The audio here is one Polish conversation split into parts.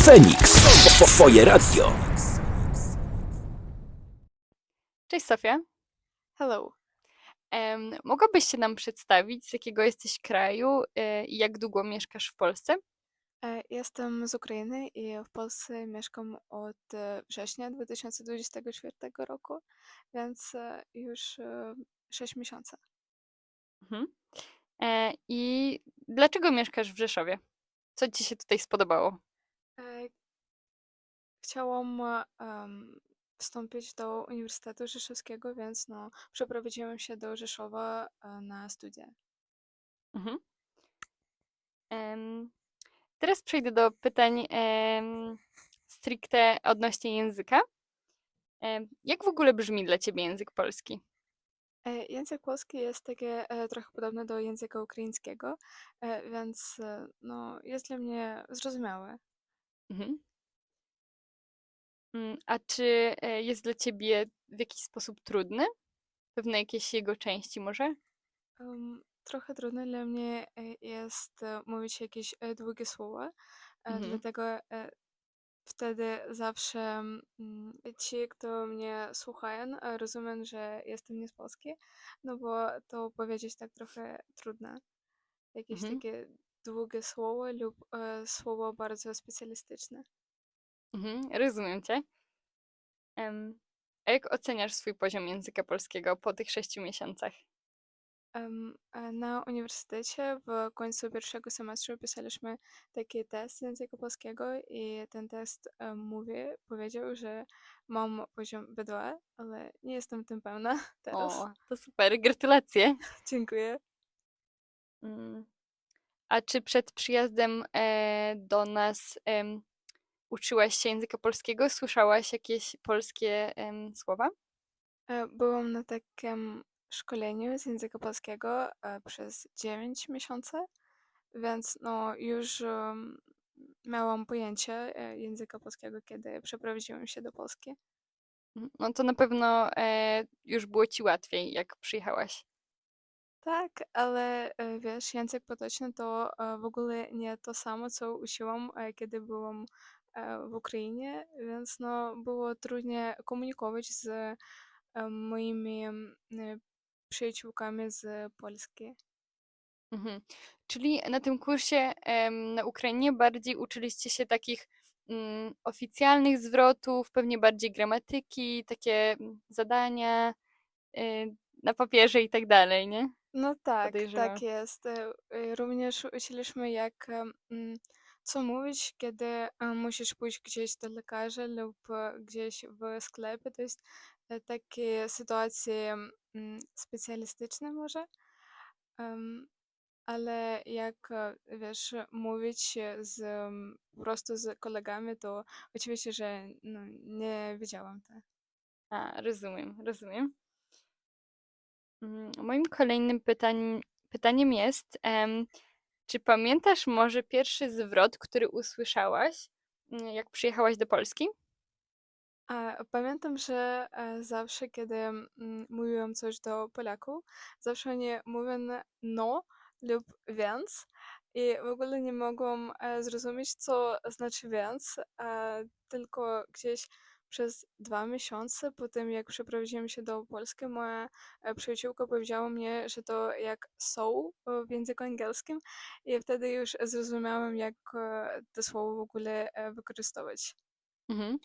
Feniks. Twoje radio. Cześć Sofia. Hello. Em, mogłabyś się nam przedstawić, z jakiego jesteś kraju e, i jak długo mieszkasz w Polsce? E, Jestem z Ukrainy i w Polsce mieszkam od e, września 2024 roku, więc już e, 6 miesięcy. Mhm. E, I dlaczego mieszkasz w Rzeszowie? Co ci się tutaj spodobało? Chciałam wstąpić do Uniwersytetu Rzeszowskiego, więc no, przeprowadziłam się do Rzeszowa e, na studia. Mhm. Em, teraz przejdę do pytań em, stricte odnośnie języka. Em, jak w ogóle brzmi dla ciebie język polski? E, Język polski jest takie e, trochę podobny do języka ukraińskiego, więc no, jest dla mnie zrozumiały. Mhm. Mm, A czy e, jest dla ciebie w jakiś sposób trudny? Pewne jakieś jego części może? Em, Trochę trudno dla mnie e, jest e, mówić jakieś długie słowa, Mhm. dlatego wtedy zawsze mm, ci, kto mnie słuchają, rozumiem, że jestem nie z Polski, no bo to powiedzieć tak trochę trudne. Jakieś Mhm. takie długie słowo lub słowo bardzo specjalistyczne. Mhm, rozumiem cię. Em, A jak oceniasz swój poziom języka polskiego po tych sześciu miesiącach? Em, Na uniwersytecie w końcu pierwszego semestru pisaliśmy taki test języka polskiego i ten test em, mówi, powiedział, że mam poziom B2, ale nie jestem tym pewna teraz. O, to super, gratulacje. Dziękuję. Mm. A czy przed przyjazdem e, do nas em, uczyłaś się języka polskiego? Słyszałaś jakieś polskie em, słowa? E, Byłam na takim szkoleniu z języka polskiego e, przez 9 miesięcy, więc no już miałam pojęcie e, języka polskiego, kiedy przeprowadziłam się do Polski. Mhm, No to na pewno e, już było ci łatwiej, jak przyjechałaś. Tak, ale wiesz, język potoczny to w ogóle nie to samo, co uczyłam, kiedy byłam w Ukrainie, więc no, było trudniej komunikować z moimi przyjaciółkami z Polski. Mhm. Czyli na tym kursie na Ukrainie bardziej uczyliście się takich oficjalnych zwrotów, pewnie bardziej gramatyki, takie mm, zadania y, na papierze i tak dalej, nie? No tak, tak jest. E, Również uczyliśmy, jak co mówić, kiedy e, musisz pójść gdzieś do lekarza lub e, gdzieś w sklepie. To jest e, takie sytuacje mm, specjalistyczne może. Ale jak wiesz, mówić z po prostu z kolegami, to oczywiście, że no, nie wiedziałam tak. A, rozumiem, rozumiem. Mm, Moim kolejnym pytaniem jest, czy pamiętasz może pierwszy zwrot, który usłyszałaś, mm, jak przyjechałaś do Polski? Pamiętam, że e, zawsze, kiedy mm, mówiłam coś do Polaków, zawsze oni mówią no lub więc i w ogóle nie mogłam e, zrozumieć, co znaczy więc, e, tylko gdzieś przez dwa miesiące po tym, jak przeprowadziłam się do Polski, moja e, przyjaciółka powiedziała mnie, że to jak so e, w języku angielskim i wtedy już zrozumiałam, jak e, to słowo w ogóle wykorzystywać. Mhm.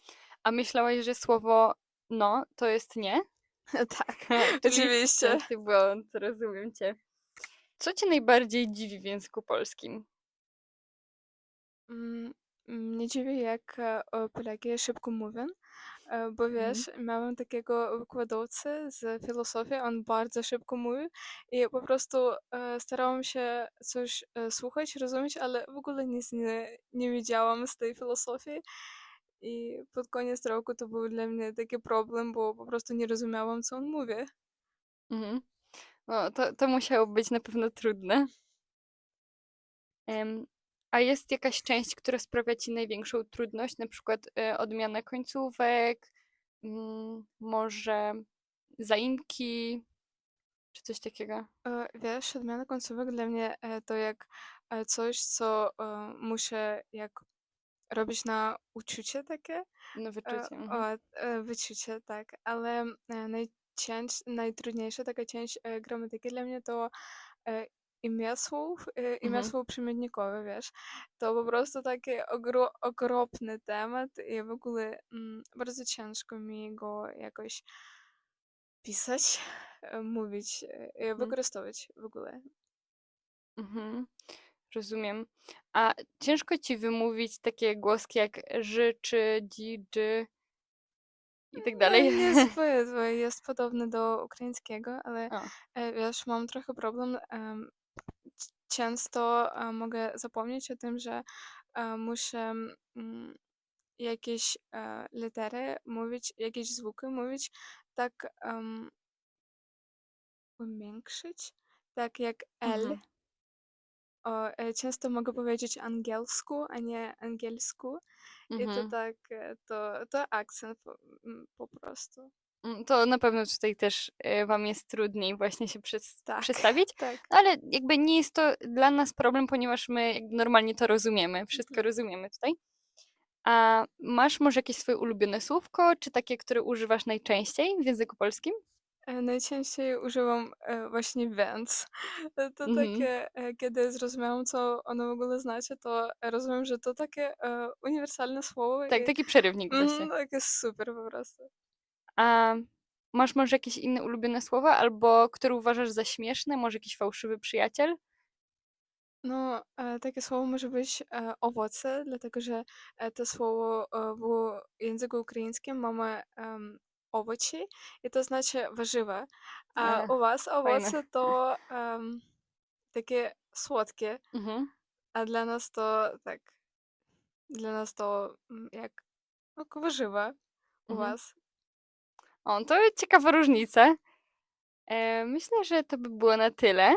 A myślałaś, że słowo no to jest nie? Tak, oczywiście. częsty błąd, rozumiem cię. Co cię najbardziej dziwi w języku polskim? Mm, Mnie dziwi, jak e, Polaki szybko mówią, e, bo Mhm. wiesz, miałam takiego wykładowcę z filozofii, on bardzo szybko mówił i po prostu e, starałam się coś słuchać, rozumieć, ale w ogóle nic nie, nie wiedziałam z tej filozofii i pod koniec roku to był dla mnie taki problem, bo po prostu nie rozumiałam, co on mówi. Mhm. No, to, to musiało być na pewno trudne. A jest jakaś część, która sprawia ci największą trudność, na przykład y, odmiana końcówek, y, może zaimki, czy coś takiego? E, Wiesz, odmiana końcówek dla mnie e, to jak e, coś, co muszę jak robić na uczucie takie, No wyczucie. O, mhm. wyczucie, tak, ale najtrudniejsza taka część gramatyki dla mnie to imiosłów, y, imiosłów mhm. przymiotnikowych, wiesz, to po prostu taki ogro, okropny temat i w ogóle mm, bardzo ciężko mi go jakoś pisać, e, mówić, e, mhm. wykorzystywać w ogóle. Mhm. Rozumiem. A ciężko ci wymówić takie głoski jak ży czy i tak no, dalej? Nie niezwykły, jest podobny do ukraińskiego, ale O. E, wiesz, mam trochę problem Często e, mogę zapomnieć o tym, że e, muszę mm, jakieś e, litery mówić, jakieś zwuki mówić tak um, umiększyć, tak jak L. Mhm. O, często mogę powiedzieć angielsku, a nie angielsku. I to Mhm. tak, to, to akcent po, m, po prostu. Mm, To na pewno tutaj też e, wam jest trudniej właśnie się przys- Tak, przestawić, tak. ale jakby nie jest to dla nas problem, ponieważ my jakby normalnie to rozumiemy, wszystko Mhm. rozumiemy tutaj. A masz może jakieś swoje ulubione słówko, czy takie, które używasz najczęściej w języku polskim? E, Najczęściej używam e, właśnie więc. E, To Mhm. takie, e, kiedy zrozumiałam, co ono w ogóle znaczy, to rozumiem, że to takie e, uniwersalne słowo Tak, i taki przerywnik właśnie. mhm, tak jest super po prostu. A masz może jakieś inne ulubione słowa, albo które uważasz za śmieszne? Może jakiś fałszywy przyjaciel? No, e, takie słowo może być e, owoce, dlatego że e, to słowo e, w języku ukraińskim mamy em, owoci i to znaczy warzywa, a E, u was fajne. owoce to em, takie słodkie, Mhm. a dla nas to tak, dla nas to mm, jak no, warzywa u Mhm. was. O, to ciekawa różnica. E, myślę, że to by było na tyle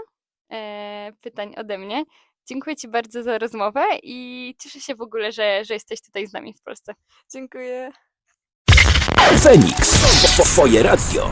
e, pytań ode mnie. Dziękuję Ci bardzo za rozmowę i cieszę się w ogóle, że, że jesteś tutaj z nami w Polsce. Dziękuję. Feniks. Twoje radio.